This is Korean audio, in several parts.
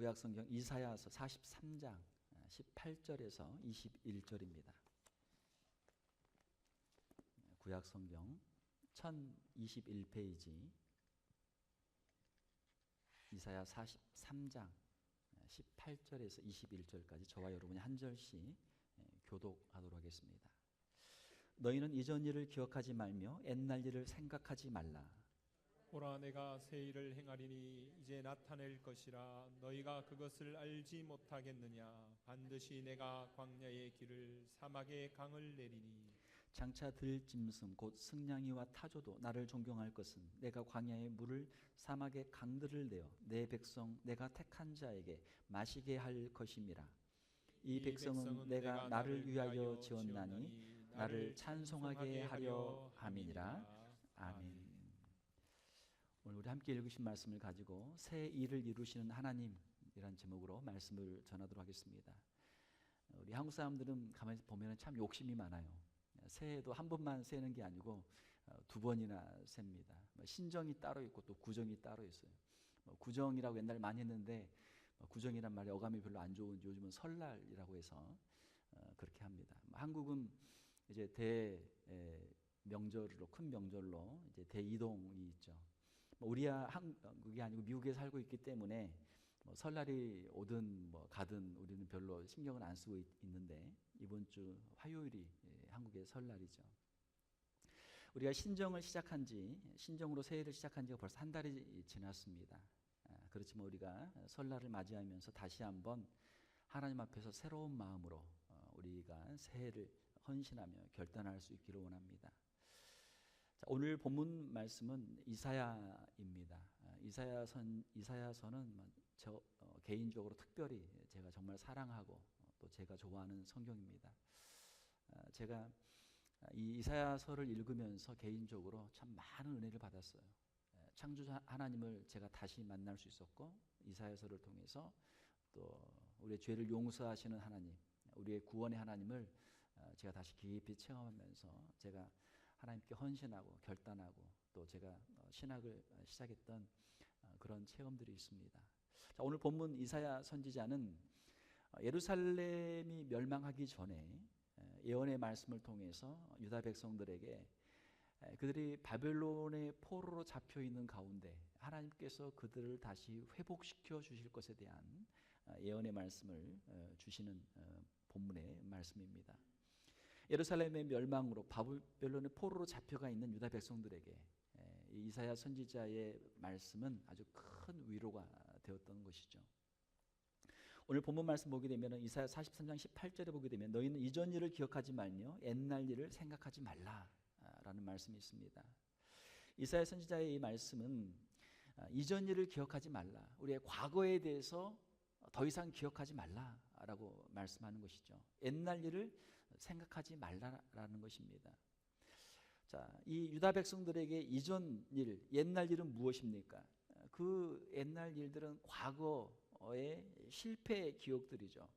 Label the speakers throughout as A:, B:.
A: 구약 성경 이사야서 43장 18절에서 21절입니다. 구약 성경 1021페이지 이사야 43장 18절에서 21절까지 저와 여러분이 한 절씩 교독하도록 하겠습니다. 너희는 이전 일을 기억하지 말며 옛날 일을 생각하지 말라.
B: 보라 내가 새 일을 행하리니 이제 나타낼 것이라. 너희가 그것을 알지 못하겠느냐? 반드시 내가 광야의 길을 사막의 강을 내리니.
A: 장차 들 짐승 곧 승냥이와 타조도 나를 존경할 것은 내가 광야의 물을 사막의 강들을 내어 내 백성 내가 택한 자에게 마시게 할 것임이라. 이 백성은 내가 나를 위하여 지었나니 나를 찬송하게 하려 함이니라. 아멘. 오늘 우리 함께 읽으신 말씀을 가지고 새 일을 이루시는 하나님이란 제목으로 말씀을 전하도록 하겠습니다. 우리 한국 사람들은 가만히 보면 참 욕심이 많아요. 새해도 한 번만 세는 게 아니고 어, 두 번이나 셉니다. 뭐 신정이 따로 있고 또 구정이 따로 있어요. 뭐 구정이라고 옛날 많이 했는데 뭐 구정이란 말이 어감이 별로 안 좋은 요즘은 설날이라고 해서 어, 그렇게 합니다. 뭐 한국은 이제 대 명절로 큰 명절로 이제 대이동이 있죠. 우리야 한국이 아니고 미국에 살고 있기 때문에 뭐 설날이 오든 뭐 가든 우리는 별로 신경을 안 쓰고 있, 는데 이번 주 화요일이 예, 한국의 설날이죠. 우리가 신정을 시작한 지 신정으로 새해를 시작한 지가 벌써 한 달이 지났습니다. 아, 그렇지만 우리가 설날을 맞이하면서 다시 한번 하나님 앞에서 새로운 마음으로 어, 우리가 새해를 헌신하며 결단할 수 있기를 원합니다. 자, 오늘 본문 말씀은 이사야입니다. 아, 이사야선 이사야서는 뭐저 어, 개인적으로 특별히 제가 정말 사랑하고 어, 또 제가 좋아하는 성경입니다. 아, 제가 이 이사야서를 읽으면서 개인적으로 참 많은 은혜를 받았어요. 창조자 하나님을 제가 다시 만날 수 있었고 이사야서를 통해서 또 우리의 죄를 용서하시는 하나님, 우리의 구원의 하나님을 어, 제가 다시 깊이 체험하면서 제가 하나님께 헌신하고 결단하고 또 제가 어, 신학을 시작했던 어, 그런 체험들이 있습니다. 자, 오늘 본문 이사야 선지자는 어, 예루살렘이 멸망하기 전에 예언의 말씀을 통해서 유다 백성들에게 그들이 바벨론의 포로로 잡혀 있는 가운데 하나님께서 그들을 다시 회복시켜 주실 것에 대한 예언의 말씀을 주시는 본문의 말씀입니다. 예루살렘의 멸망으로 바벨론의 포로로 잡혀가 있는 유다 백성들에게 이사야 선지자의 말씀은 아주 큰 위로가 되었던 것이죠. 오늘 본문 말씀 보게 되면 이사야 43장 18절에 보게 되면 너희는 이전 일을 기억하지 말며 옛날 일을 생각하지 말라라는 말씀이 있습니다. 이사야 선지자의 이 말씀은 아, 이전 일을 기억하지 말라. 우리의 과거에 대해서 더 이상 기억하지 말라 라고 말씀하는 것이죠. 옛날 일을 생각하지 말라라는 것입니다. 자, 이 유다 백성들에게 이전 일, 옛날 일은 무엇입니까? 그 옛날 일들은 과거의 실패의 기억들이죠.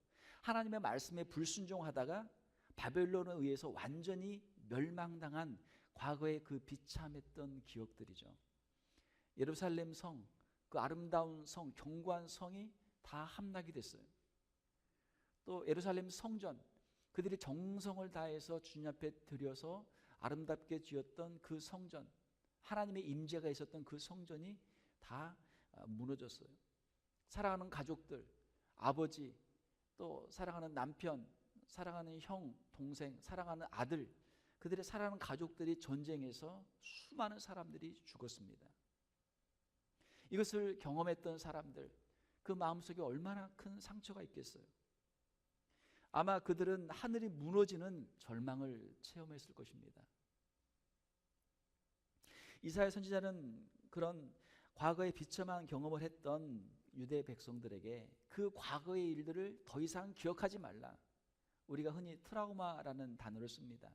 A: 하나님의 말씀에 불순종하다가 바벨론에 의해서 완전히 멸망당한 과거의 그 비참했던 기억들이죠. 예루살렘 성, 그 아름다운 성, 경관 성이 다 함락이 됐어요. 또 예루살렘 성전 그들이 정성을 다해서 주님 앞에 드려서 아름답게 지었던 그 성전 하나님의 임재가 있었던 그 성전이 다 아, 무너졌어요. 사랑하는 가족들, 아버지, 또 사랑하는 남편, 사랑하는 형, 동생, 사랑하는 아들, 그들의 사랑하는 가족들이 전쟁에서 수많은 사람들이 죽었습니다. 이것을 경험했던 사람들, 그 마음속에 얼마나 큰 상처가 있겠어요. 아마 그들은 하늘이 무너지는 절망을 체험했을 것입니다. 이사야 선지자는 그런 과거에 비참한 경험을 했던 유대 백성들에게 그 과거의 일들을 더 이상 기억하지 말라. 우리가 흔히 트라우마라는 단어를 씁니다.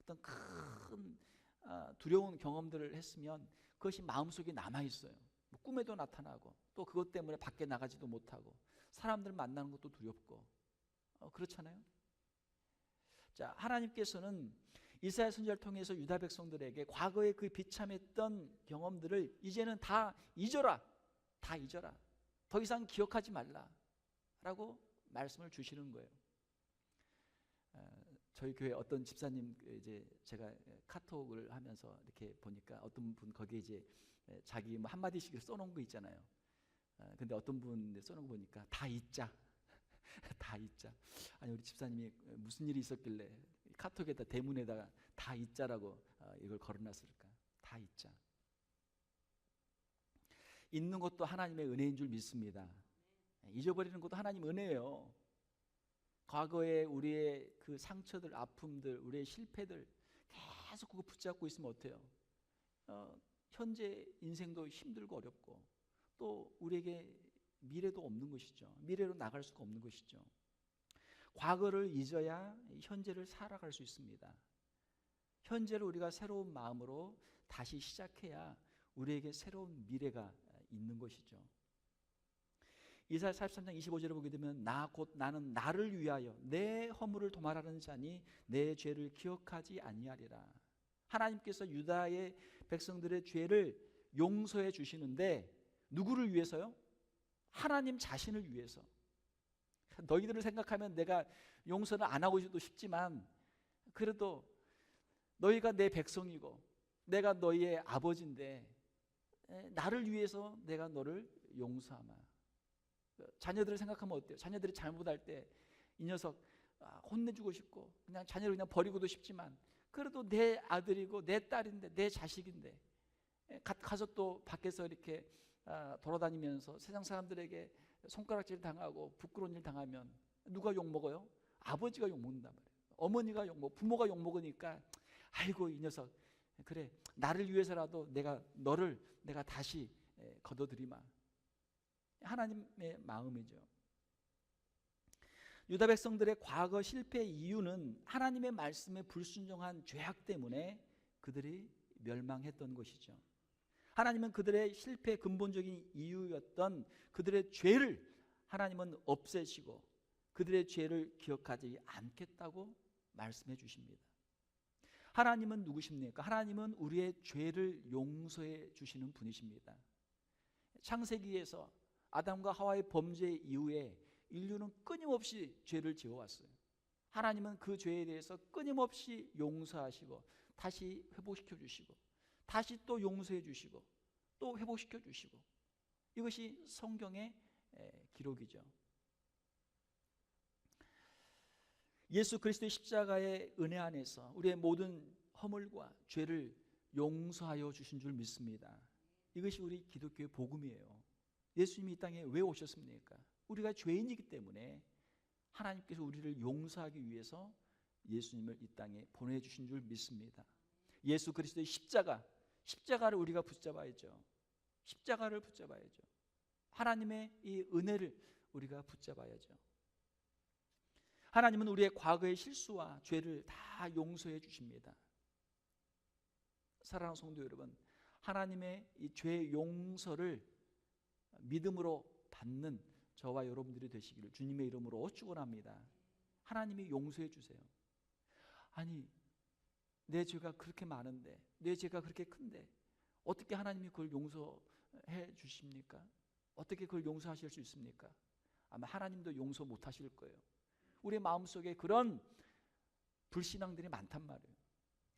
A: 어떤 큰 아, 두려운 경험들을 했으면 그것이 마음속에 남아 있어요. 뭐 꿈에도 나타나고 또 그것 때문에 밖에 나가지도 못하고 사람들 만나는 것도 두렵고 어, 그렇잖아요. 자 하나님께서는 이사야 선지자를 통해서 유다 백성들에게 과거에 그 비참했던 경험들을 이제는 다 잊어라, 다 잊어라. 더 이상 기억하지 말라 라고 말씀을 주시는 거예요. 어, 저희 교회 어떤 집사님 그 이제 제가 카톡을 하면서 이렇게 보니까 어떤 분 거기에 이제 자기 뭐 한마디씩 써놓은 거 있잖아요. 어, 근데 어떤 분 써놓은 거 보니까 다 잊자. 다 잊자. 아니 우리 집사님이 무슨 일이 있었길래 카톡에다 대문에다가 다 잊자라고 어, 이걸 걸어놨을까? 다 잊자. 잊는 것도 하나님의 은혜인 줄 믿습니다. 잊어버리는 것도 하나님 은혜예요. 과거에 우리의 그 상처들, 아픔들, 우리의 실패들 계속 그거 붙잡고 있으면 어때요? 어, 현재 인생도 힘들고 어렵고 또 우리에게 미래도 없는 것이죠. 미래로 나갈 수가 없는 것이죠. 과거를 잊어야 현재를 살아갈 수 있습니다. 현재를 우리가 새로운 마음으로 다시 시작해야 우리에게 새로운 미래가 있는 것이죠. 이사야 43장 25절에 보게 되면 나 곧 나는 나를 위하여 내 허물을 도말하는 자니 내 죄를 기억하지 아니하리라. 하나님께서 유다의 백성들의 죄를 용서해 주시는데 누구를 위해서요? 하나님 자신을 위해서. 너희들을 생각하면 내가 용서는 안 하고 싶도 싶지만 그래도 너희가 내 백성이고 내가 너희의 아버지인데 나를 위해서 내가 너를 용서하마. 자녀들을 생각하면 어때요? 자녀들이 잘못할 때 이 녀석 아, 혼내주고 싶고 그냥 자녀를 그냥 버리고도 싶지만 그래도 내 아들이고 내 딸인데 내 자식인데 가서 또 밖에서 이렇게 아, 돌아다니면서 세상 사람들에게 손가락질 당하고 부끄러운 일 당하면 누가 욕 먹어요? 아버지가 욕 먹는단 말이에요. 어머니가 욕 먹, 부모가 욕 먹으니까 아이고 이 녀석 그래 나를 위해서라도 내가 너를 내가 다시 걷어들이마. 하나님의 마음이죠. 유다 백성들의 과거 실패 이유는 하나님의 말씀에 불순종한 죄악 때문에 그들이 멸망했던 것이죠. 하나님은 그들의 실패 근본적인 이유였던 그들의 죄를 하나님은 없애시고 그들의 죄를 기억하지 않겠다고 말씀해 주십니다. 하나님은 누구십니까? 하나님은 우리의 죄를 용서해 주시는 분이십니다. 창세기에서 아담과 하와의 범죄 이후에 인류는 끊임없이 죄를 지어왔어요. 하나님은 그 죄에 대해서 끊임없이 용서하시고 다시 회복시켜 주시고 다시 또 용서해 주시고 또 회복시켜 주시고 이것이 성경의 기록이죠. 예수 그리스도의 십자가의 은혜 안에서 우리의 모든 허물과 죄를 용서하여 주신 줄 믿습니다. 이것이 우리 기독교의 복음이에요. 예수님이 이 땅에 왜 오셨습니까? 우리가 죄인이기 때문에 하나님께서 우리를 용서하기 위해서 예수님을 이 땅에 보내주신 줄 믿습니다. 예수 그리스도의 십자가, 십자가를 우리가 붙잡아야죠. 십자가를 붙잡아야죠. 하나님의 이 은혜를 우리가 붙잡아야죠. 하나님은 우리의 과거의 실수와 죄를 다 용서해 주십니다. 사랑하는 성도 여러분, 하나님의 이 죄 용서를 믿음으로 받는 저와 여러분들이 되시기를 주님의 이름으로 축원합니다. 하나님이 용서해 주세요. 아니 내 죄가 그렇게 많은데 내 죄가 그렇게 큰데 어떻게 하나님이 그걸 용서해 주십니까? 어떻게 그걸 용서하실 수 있습니까? 아마 하나님도 용서 못 하실 거예요. 우리 마음속에 그런 불신앙들이 많단 말이에요.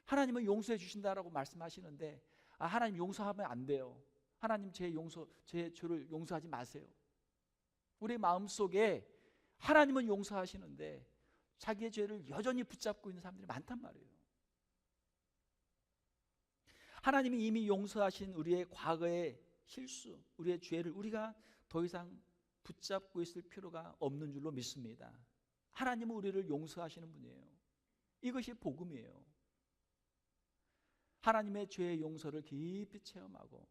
A: 하나님은 용서해 주신다라고 말씀하시는데 아 하나님 용서하면 안 돼요. 하나님 제 용서 제 죄를 용서하지 마세요. 우리 마음속에 하나님은 용서하시는데 자기의 죄를 여전히 붙잡고 있는 사람들이 많단 말이에요. 하나님이 이미 용서하신 우리의 과거의 실수, 우리의 죄를 우리가 더 이상 붙잡고 있을 필요가 없는 줄로 믿습니다. 하나님은 우리를 용서하시는 분이에요. 이것이 복음이에요. 하나님의 죄의 용서를 깊이 체험하고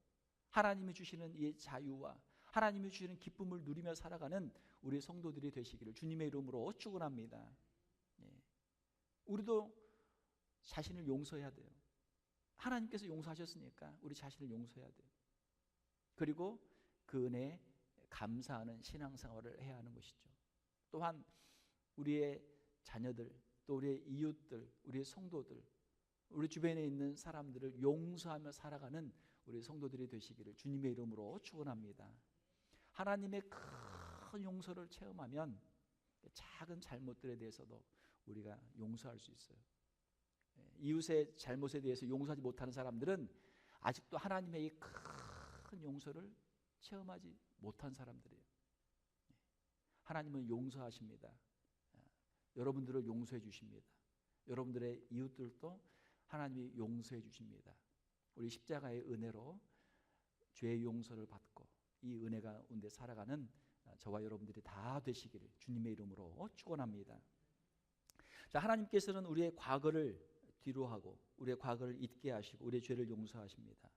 A: 하나님이 주시는 이 자유와 하나님이 주시는 기쁨을 누리며 살아가는 우리 성도들이 되시기를 주님의 이름으로 축원합니다. 예. 우리도 자신을 용서해야 돼요. 하나님께서 용서하셨으니까 우리 자신을 용서해야 돼요. 그리고 그 은혜에 감사하는 신앙생활을 해야 하는 것이죠. 또한 우리의 자녀들, 또 우리의 이웃들, 우리의 성도들, 우리 주변에 있는 사람들을 용서하며 살아가는 우리 성도들이 되시기를 주님의 이름으로 축원합니다. 하나님의 큰 용서를 체험하면 작은 잘못들에 대해서도 우리가 용서할 수 있어요. 예, 이웃의 잘못에 대해서 용서하지 못하는 사람들은 아직도 하나님의 이 큰 용서를 체험하지 못한 사람들이에요. 예, 하나님은 용서하십니다. 아, 여러분들을 용서해 주십니다. 여러분들의 이웃들도 하나님이 용서해 주십니다. 우리 십자가의 은혜로 죄의 용서를 받고 이 은혜가 가운데 살아가는 아, 저와 여러분들이 다 되시기를 주님의 이름으로 축원합니다. 자, 하나님께서는 우리의 과거를 뒤로 하고 우리의 과거를 잊게 하시고 우리의 죄를 용서하십니다.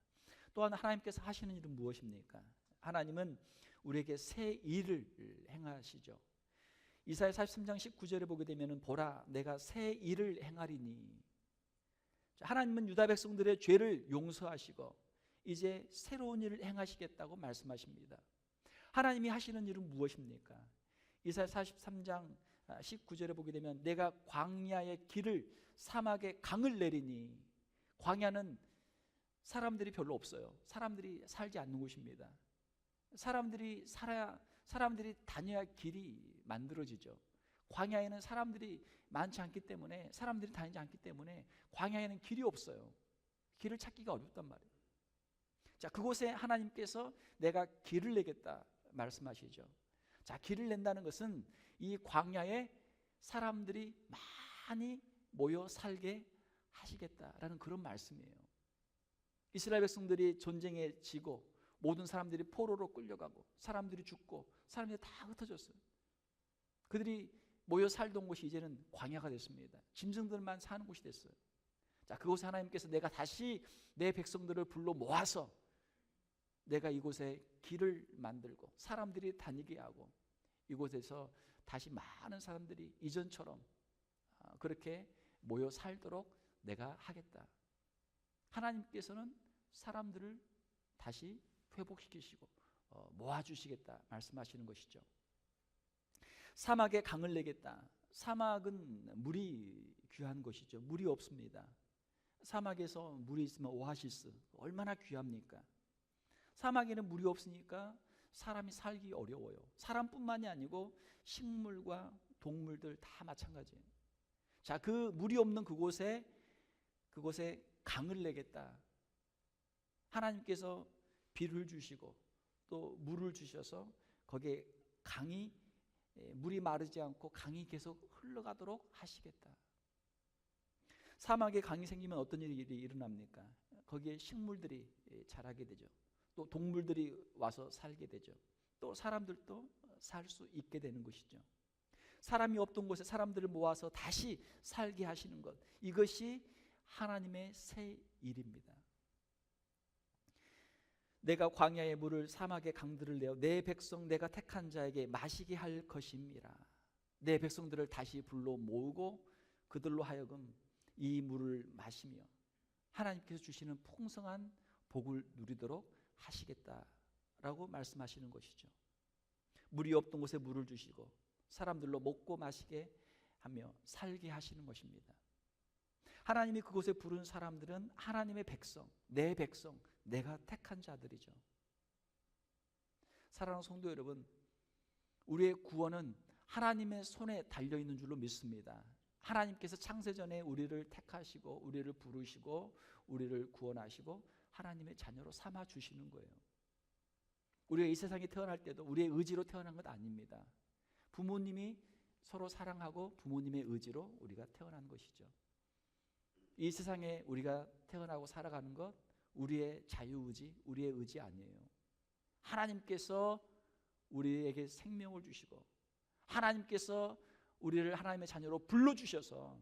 A: 또한 하나님께서 하시는 일은 무엇입니까? 하나님은 우리에게 새 일을 행하시죠. 이사야 43장 19절에 보게 되면은 보라 내가 새 일을 행하리니 자, 하나님은 유다 백성들의 죄를 용서하시고 이제 새로운 일을 행하시겠다고 말씀하십니다. 하나님이 하시는 일은 무엇입니까? 이사야 43장 19절에 보게 되면 내가 광야의 길을 사막에 강을 내리니 광야는 사람들이 별로 없어요. 사람들이 살지 않는 곳입니다. 사람들이 살아야 사람들이 다녀야 길이 만들어지죠. 광야에는 사람들이 많지 않기 때문에 사람들이 다니지 않기 때문에 광야에는 길이 없어요. 길을 찾기가 어렵단 말이에요. 자, 그곳에 하나님께서 내가 길을 내겠다 말씀하시죠. 자, 길을 낸다는 것은 이 광야에 사람들이 많이 모여 살게 하시겠다라는 그런 말씀이에요. 이스라엘 백성들이 전쟁에 지고 모든 사람들이 포로로 끌려가고 사람들이 죽고 사람들이 다 흩어졌어요. 그들이 모여 살던 곳이 이제는 광야가 됐습니다. 짐승들만 사는 곳이 됐어요. 자, 그곳에 하나님께서 내가 다시 내 백성들을 불러 모아서 내가 이곳에 길을 만들고 사람들이 다니게 하고 이곳에서 다시 많은 사람들이 이전처럼 아, 그렇게 모여 살도록 내가 하겠다. 하나님께서는 사람들을 다시 회복시키시고 어, 모아주시겠다 말씀하시는 것이죠. 사막에 강을 내겠다. 사막은 물이 귀한 것이죠. 물이 없습니다. 사막에서 물이 있으면 오아시스 얼마나 귀합니까? 사막에는 물이 없으니까 사람이 살기 어려워요. 사람뿐만이 아니고 식물과 동물들 다 마찬가지예요. 자, 그 물이 없는 그곳에 그곳에 강을 내겠다. 하나님께서 비를 주시고 또 물을 주셔서 거기에 강이 예, 물이 마르지 않고 강이 계속 흘러가도록 하시겠다. 사막에 강이 생기면 어떤 일이 일어납니까? 거기에 식물들이 예, 자라게 되죠. 또 동물들이 와서 살게 되죠. 또 사람들도 살 수 있게 되는 것이죠. 사람이 없던 곳에 사람들을 모아서 다시 살게 하시는 것. 이것이 하나님의 새 일입니다. 내가 광야의 물을 사막의 강들을 내어 내 백성 내가 택한 자에게 마시게 할 것임이라. 내 백성들을 다시 불러 모으고 그들로 하여금 이 물을 마시며 하나님께서 주시는 풍성한 복을 누리도록 하시겠다라고 말씀하시는 것이죠. 물이 없던 곳에 물을 주시고 사람들로 먹고 마시게 하며 살게 하시는 것입니다. 하나님이 그곳에 부른 사람들은 하나님의 백성, 내 백성, 내가 택한 자들이죠. 사랑하는 성도 여러분, 우리의 구원은 하나님의 손에 달려 있는 줄로 믿습니다. 하나님께서 창세전에 우리를 택하시고 우리를 부르시고 우리를 구원하시고 하나님의 자녀로 삼아 주시는 거예요. 우리가 이 세상에 태어날 때도 우리의 의지로 태어난 것 아닙니다. 부모님이 서로 사랑하고 부모님의 의지로 우리가 태어난 것이죠. 이 세상에 우리가 태어나고 살아가는 것 우리의 자유의지, 우리의 의지 아니에요. 하나님께서 우리에게 생명을 주시고 하나님께서 우리를 하나님의 자녀로 불러 주셔서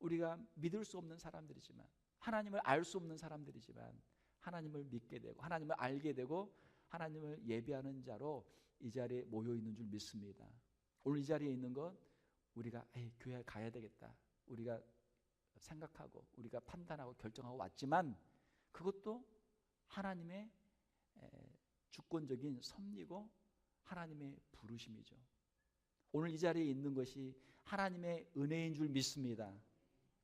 A: 우리가 믿을 수 없는 사람들이지만 하나님을 알 수 없는 사람들이지만 하나님을 믿게 되고 하나님을 알게 되고 하나님을 예배하는 자로 이 자리에 모여 있는 줄 믿습니다. 오늘 이 자리에 있는 것 우리가 교회 가야 되겠다. 우리가 생각하고 우리가 판단하고 결정하고 왔지만 그것도 하나님의 주권적인 섭리고 하나님의 부르심이죠. 오늘 이 자리에 있는 것이 하나님의 은혜인 줄 믿습니다.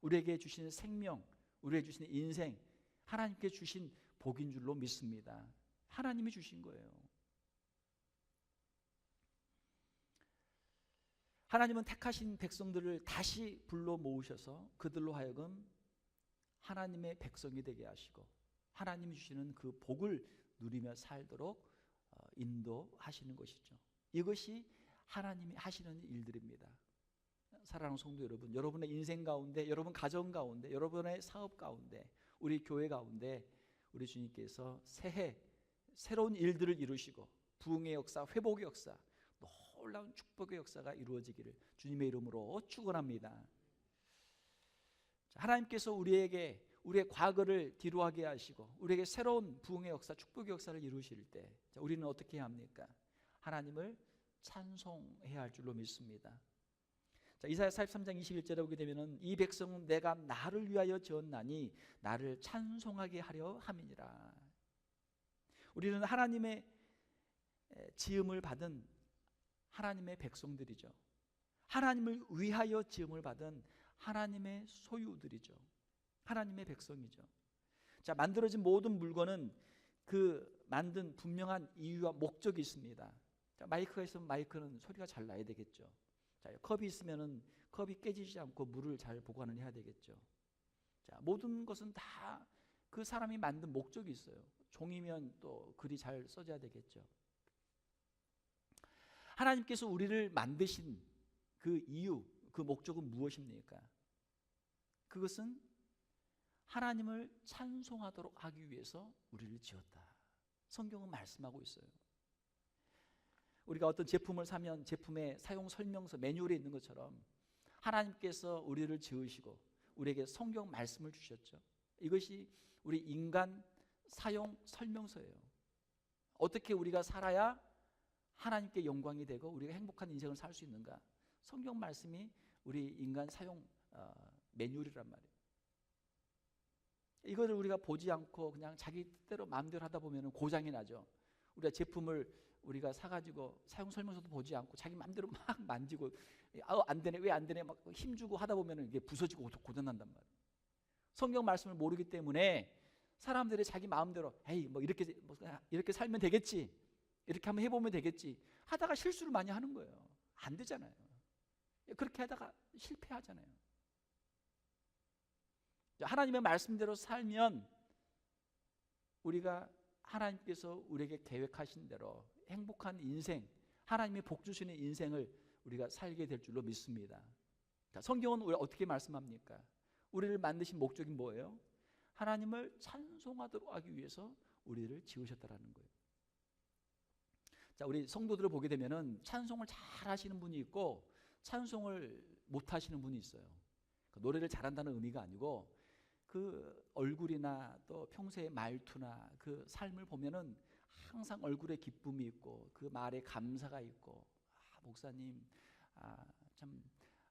A: 우리에게 주신 생명, 우리에게 주신 인생, 하나님께 주신 복인 줄로 믿습니다. 하나님이 주신 거예요. 하나님은 택하신 백성들을 다시 불러 모으셔서 그들로 하여금 하나님의 백성이 되게 하시고 하나님이 주시는 그 복을 누리며 살도록 어, 인도하시는 것이죠. 이것이 하나님이 하시는 일들입니다. 사랑하는 성도 여러분, 여러분의 인생 가운데, 여러분 가정 가운데, 여러분의 사업 가운데, 우리 교회 가운데 우리 주님께서 새해 새로운 일들을 이루시고 부흥의 역사, 회복의 역사, 놀라운 축복의 역사가 이루어지기를 주님의 이름으로 축원합니다. 자, 하나님께서 우리에게 우리의 과거를 뒤로하게 하시고 우리에게 새로운 부흥의 역사, 축복의 역사를 이루실 때 자, 우리는 어떻게 합니까? 하나님을 찬송해야 할 줄로 믿습니다. 자, 이사야 43장 21절에 보게 되면은 이 백성은 내가 나를 위하여 지었나니 나를 찬송하게 하려 함이니라. 우리는 하나님의 에, 지음을 받은 하나님의 백성들이죠. 하나님을 위하여 지음을 받은 하나님의 소유들이죠. 하나님의 백성이죠. 자, 만들어진 모든 물건은 그 만든 분명한 이유와 목적이 있습니다. 자, 마이크가 있으면 마이크는 소리가 잘 나야 되겠죠. 자, 컵이 있으면은 컵이 깨지지 않고 물을 잘 보관을 해야 되겠죠. 자, 모든 것은 다 그 사람이 만든 목적이 있어요. 종이면 또 글이 잘 써져야 되겠죠. 하나님께서 우리를 만드신 그 이유, 그 목적은 무엇입니까? 그것은 하나님을 찬송하도록 하기 위해서 우리를 지었다. 성경은 말씀하고 있어요. 우리가 어떤 제품을 사면 제품의 사용 설명서 매뉴얼에 있는 것처럼 하나님께서 우리를 지으시고 우리에게 성경 말씀을 주셨죠. 이것이 우리 인간 사용 설명서예요. 어떻게 우리가 살아야 하나님께 영광이 되고 우리가 행복한 인생을 살 수 있는가? 성경 말씀이 우리 인간 사용 어, 매뉴얼이란 말이에요. 이거를 우리가 보지 않고 그냥 자기 뜻대로 마음대로 하다 보면 고장이 나죠. 우리가 제품을 우리가 사가지고 사용 설명서도 보지 않고 자기 마음대로 막 만지고 아우 안 되네 왜 안 되네 막 힘주고 하다 보면 이게 부서지고 고장 난단 말이에요. 성경 말씀을 모르기 때문에 사람들이 자기 마음대로 에이 뭐 이렇게 뭐 이렇게 살면 되겠지 이렇게 한번 해보면 되겠지 하다가 실수를 많이 하는 거예요. 안 되잖아요. 그렇게 하다가 실패하잖아요. 하나님의 말씀대로 살면 우리가 하나님께서 우리에게 계획하신 대로 행복한 인생, 하나님이 복 주시는 인생을 우리가 살게 될 줄로 믿습니다. 자, 성경은 우리 어떻게 말씀합니까? 우리를 만드신 목적이 뭐예요? 하나님을 찬송하도록 하기 위해서 우리를 지으셨다라는 거예요. 자, 우리 성도들을 보게 되면은 찬송을 잘 하시는 분이 있고 찬송을 못 하시는 분이 있어요. 그 노래를 잘한다는 의미가 아니고 그 얼굴이나 또 평소의 말투나 그 삶을 보면은 항상 얼굴에 기쁨이 있고 그 말에 감사가 있고 아, 목사님 아, 참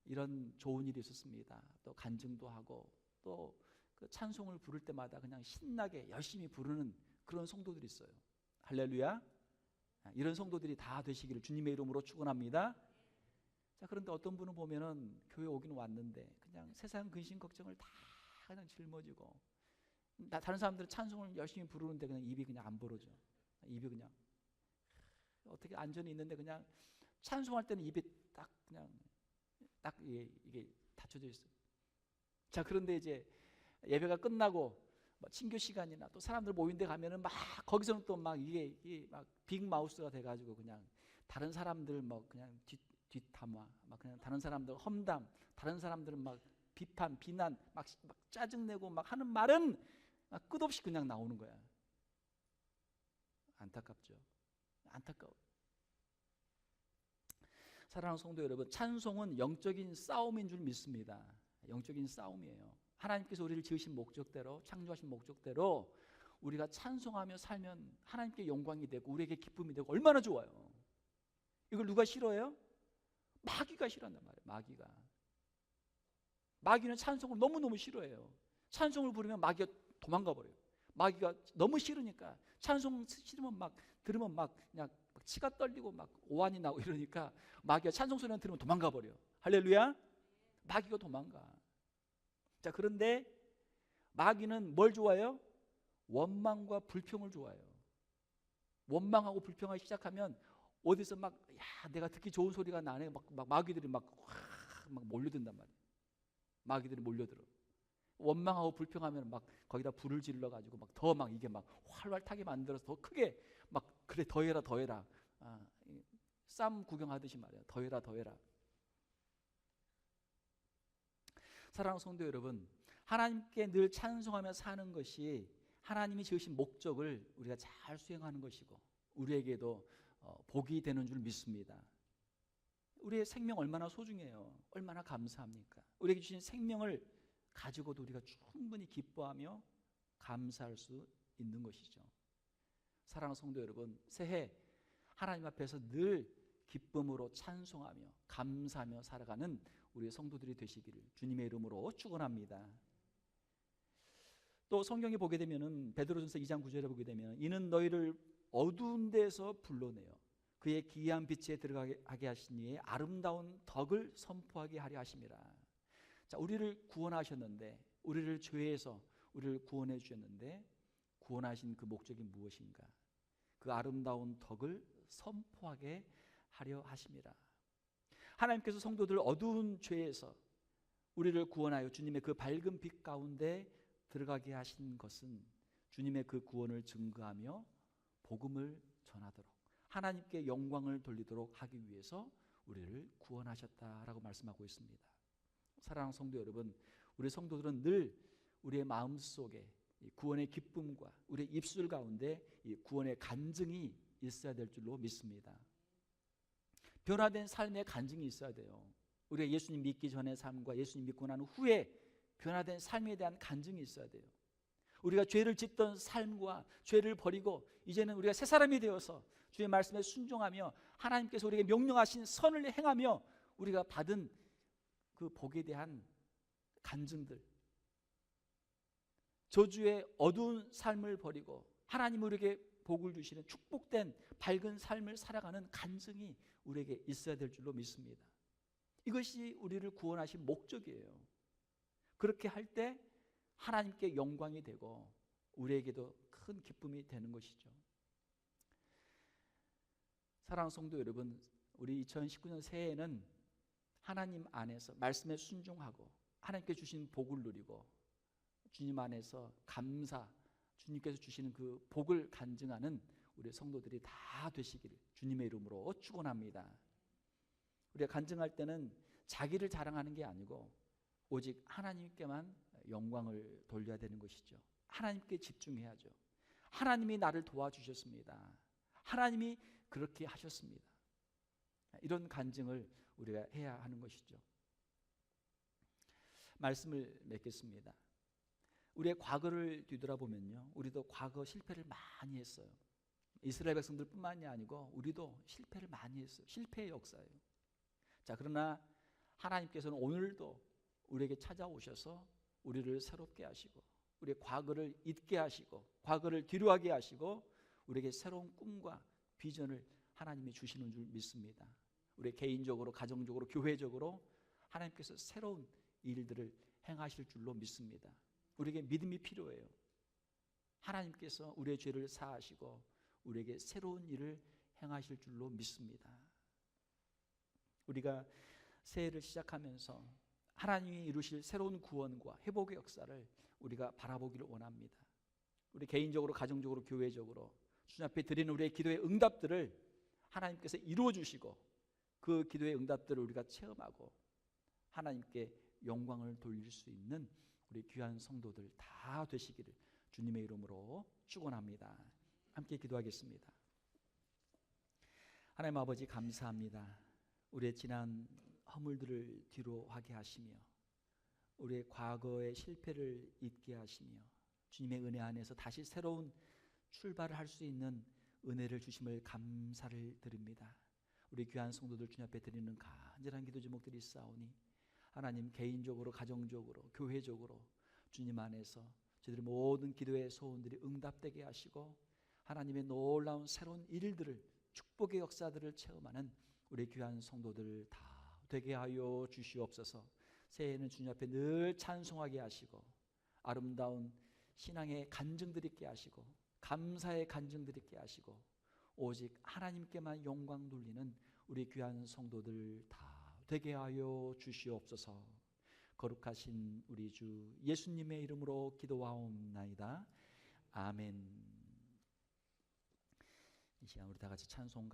A: 이런 좋은 일이 있었습니다. 또 간증도 하고 또 그 찬송을 부를 때마다 그냥 신나게 열심히 부르는 그런 성도들이 있어요. 할렐루야. 아, 이런 성도들이 다 되시기를 주님의 이름으로 축원합니다. 자 그런데 어떤 분은 보면은 교회 오기는 왔는데 그냥 세상 근심 걱정을 다 그냥 짊어지고 나 다른 사람들은 찬송을 열심히 부르는데 그냥 입이 그냥 안 벌어져. 입이 그냥 어떻게 안전이 있는데 그냥 찬송할 때는 입이 딱 그냥 딱 이게, 이게 닫혀져 있어요. 자 그런데 이제 예배가 끝나고 뭐 친교 시간이나 또 사람들 모인 데 가면은 막 거기서는 또 막 이게, 이게 막 빅마우스가 돼가지고 그냥 다른 사람들 뭐 그냥 뒷, 뒷담화 막 그냥 다른 사람들 험담 다른 사람들은 막 비판 비난 막, 막 짜증내고 막 하는 말은 막 끝없이 그냥 나오는 거야 안타깝죠 안타까워 사랑하는 성도 여러분 찬송은 영적인 싸움인 줄 믿습니다 영적인 싸움이에요 하나님께서 우리를 지으신 목적대로 창조하신 목적대로 우리가 찬송하며 살면 하나님께 영광이 되고 우리에게 기쁨이 되고 얼마나 좋아요. 이걸 누가 싫어해요? 마귀가 싫어한단 말이에요. 마귀가. 마귀는 찬송을 너무너무 싫어해요. 찬송을 부르면 마귀가 도망가 버려요. 마귀가 너무 싫으니까 찬송 싫으면 막 들으면 막 그냥 막 치가 떨리고 막 오한이 나고 이러니까 마귀가 찬송 소리만 들으면 도망가 버려. 할렐루야. 마귀가 도망가. 자, 그런데 마귀는 뭘 좋아해요? 원망과 불평을 좋아해요. 원망하고 불평하기 시작하면 어디서 막 야 내가 듣기 좋은 소리가 나네 막, 막 마귀들이 막, 확, 막 몰려든단 말이에요. 마귀들이 몰려들어. 원망하고 불평하면 막 거기다 불을 질러 가지고 막 더 막 이게 막 활활 타게 만들어서 더 크게 막 그래 더해라 더해라 아, 이쌈 구경하듯이 말이야 더해라 더해라 사랑하는 성도 여러분 하나님께 늘 찬송하며 사는 것이 하나님이 지으신 목적을 우리가 잘 수행하는 것이고 우리에게도 어, 복이 되는 줄 믿습니다. 우리의 생명 얼마나 소중해요. 얼마나 감사합니까? 우리에게 주신 생명을 가지고도 우리가 충분히 기뻐하며 감사할 수 있는 것이죠. 사랑하는 성도 여러분, 새해 하나님 앞에서 늘 기쁨으로 찬송하며 감사하며 살아가는 우리 성도들이 되시기를 주님의 이름으로 축원합니다. 또 성경에 보게 되면은 베드로전서 2장 9절에 보게 되면 이는 너희를 어두운 데서 불러내어 그의 기이한 빛에 들어가게 하시니 아름다운 덕을 선포하게 하려 하심이라. 자, 우리를 구원하셨는데 우리를 죄에서 우리를 구원해 주셨는데 구원하신 그 목적이 무엇인가? 그 아름다운 덕을 선포하게 하려 하심이라. 하나님께서 성도들 어두운 죄에서 우리를 구원하여 주님의 그 밝은 빛 가운데 들어가게 하신 것은 주님의 그 구원을 증거하며 복음을 전하도록 하나님께 영광을 돌리도록 하기 위해서 우리를 구원하셨다라고 말씀하고 있습니다. 사랑하는 성도 여러분, 우리 성도들은 늘 우리의 마음 속에 구원의 기쁨과 우리의 입술 가운데 구원의 간증이 있어야 될 줄로 믿습니다. 변화된 삶의 간증이 있어야 돼요. 우리가 예수님 믿기 전의 삶과 예수님 믿고 난 후에 변화된 삶에 대한 간증이 있어야 돼요. 우리가 죄를 짓던 삶과 죄를 버리고 이제는 우리가 새 사람이 되어서 주의 말씀에 순종하며 하나님께서 우리에게 명령하신 선을 행하며 우리가 받은 그 복에 대한 간증들 저주의 어두운 삶을 버리고 하나님 우리에게 복을 주시는 축복된 밝은 삶을 살아가는 간증이 우리에게 있어야 될 줄로 믿습니다. 이것이 우리를 구원하신 목적이에요. 그렇게 할 때 하나님께 영광이 되고 우리에게도 큰 기쁨이 되는 것이죠. 사랑하는 성도 여러분, 우리 2019년 새해에는 하나님 안에서 말씀에 순종하고 하나님께 주신 복을 누리고 주님 안에서 감사, 주님께서 주시는 그 복을 간증하는 우리 성도들이 다 되시기를 주님의 이름으로 축원합니다. 우리가 간증할 때는 자기를 자랑하는 게 아니고 오직 하나님께만 영광을 돌려야 되는 것이죠. 하나님께 집중해야죠. 하나님이 나를 도와주셨습니다. 하나님이 그렇게 하셨습니다. 이런 간증을 우리가 해야 하는 것이죠. 말씀을 맺겠습니다. 우리의 과거를 뒤돌아보면요. 우리도 과거 실패를 많이 했어요. 이스라엘 백성들뿐만이 아니고 우리도 실패를 많이 했어요. 실패의 역사예요. 자, 그러나 하나님께서는 오늘도 우리에게 찾아오셔서 우리를 새롭게 하시고 우리의 과거를 잊게 하시고 과거를 뒤로하게 하시고 우리에게 새로운 꿈과 비전을 하나님이 주시는 줄 믿습니다. 우리 개인적으로 가정적으로 교회적으로 하나님께서 새로운 일들을 행하실 줄로 믿습니다. 우리에게 믿음이 필요해요. 하나님께서 우리의 죄를 사하시고 우리에게 새로운 일을 행하실 줄로 믿습니다. 우리가 새해를 시작하면서 하나님이 이루실 새로운 구원과 회복의 역사를 우리가 바라보기를 원합니다. 우리 개인적으로, 가정적으로, 교회적으로 주님 앞에 드리는 우리의 기도의 응답들을 하나님께서 이루어 주시고 그 기도의 응답들을 우리가 체험하고 하나님께 영광을 돌릴 수 있는 우리 귀한 성도들 다 되시기를 주님의 이름으로 축원합니다. 함께 기도하겠습니다. 하나님 아버지 감사합니다. 우리의 지난 허물들을 뒤로 하게 하시며 우리의 과거의 실패를 잊게 하시며 주님의 은혜 안에서 다시 새로운 출발을 할 수 있는 은혜를 주심을 감사를 드립니다. 우리 귀한 성도들 주님 앞에 드리는 간절한 기도 제목들이 있사오니 하나님 개인적으로 가정적으로 교회적으로 주님 안에서 저희들의 모든 기도의 소원들이 응답되게 하시고 하나님의 놀라운 새로운 일들을 축복의 역사들을 체험하는 우리 귀한 성도들 다 되게 하여 주시옵소서. 새해에는 주님 앞에 늘 찬송하게 하시고 아름다운 신앙의 간증들 있게 하시고 감사의 간증들 있게 하시고 오직 하나님께만 영광 돌리는 우리 귀한 성도들 다 되게 하여 주시옵소서. 거룩하신 우리 주 예수님의 이름으로 기도하옵나이다. 아멘. 이 시간 우리 다 같이 찬송